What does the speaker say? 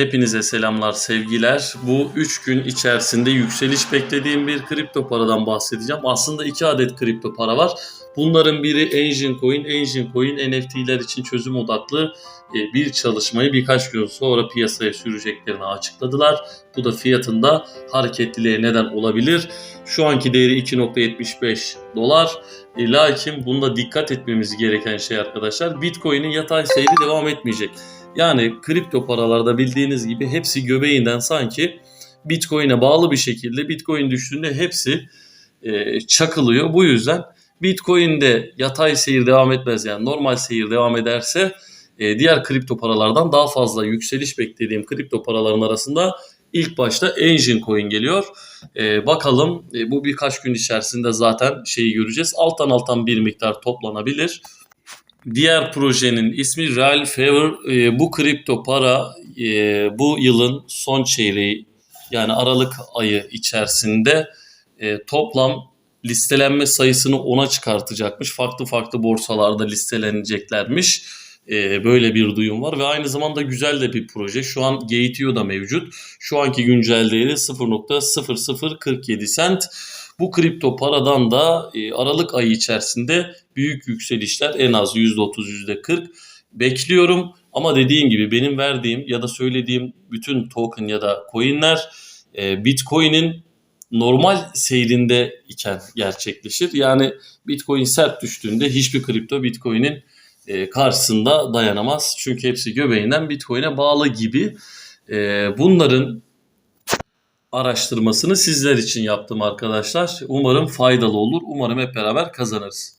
Hepinize selamlar, sevgiler. Bu 3 gün içerisinde yükseliş beklediğim bir kripto paradan bahsedeceğim. Aslında 2 adet kripto para var. Bunların biri Engine Coin. Engine Coin NFT'ler için çözüm odaklı e, bir çalışmayı birkaç gün sonra piyasaya süreceklerini açıkladılar. Bu da fiyatında hareketliliğe neden olabilir. Şu anki değeri 2.75 dolar. E, lakin bunda dikkat etmemiz gereken şey arkadaşlar Bitcoin'in yatay seyri devam etmeyecek. Yani kripto paralarda bildiğiniz gibi hepsi göbeğinden sanki Bitcoin'e bağlı bir şekilde Bitcoin düştüğünde hepsi e, çakılıyor. Bu yüzden Bitcoin'de yatay seyir devam etmez yani normal seyir devam ederse e, diğer kripto paralardan daha fazla yükseliş beklediğim kripto paraların arasında ilk başta Engine Coin geliyor. E, bakalım e, bu birkaç gün içerisinde zaten şeyi göreceğiz. Alttan alttan bir miktar toplanabilir. Diğer projenin ismi Real Favor. E, bu kripto para e, bu yılın son çeyreği yani Aralık ayı içerisinde e, toplam listelenme sayısını 10'a çıkartacakmış. Farklı farklı borsalarda listeleneceklermiş. E, böyle bir duyum var ve aynı zamanda güzel de bir proje. Şu an GTO da mevcut. Şu anki güncel değeri 0.0047 sent. Bu kripto paradan da e, Aralık ayı içerisinde büyük yükselişler en az %30 %40 bekliyorum. Ama dediğim gibi benim verdiğim ya da söylediğim bütün token ya da coinler e, Bitcoin'in normal seyrinde iken gerçekleşir. Yani Bitcoin sert düştüğünde hiçbir kripto Bitcoin'in e, karşısında dayanamaz. Çünkü hepsi göbeğinden Bitcoin'e bağlı gibi. E, bunların araştırmasını sizler için yaptım arkadaşlar. Umarım faydalı olur. Umarım hep beraber kazanırız.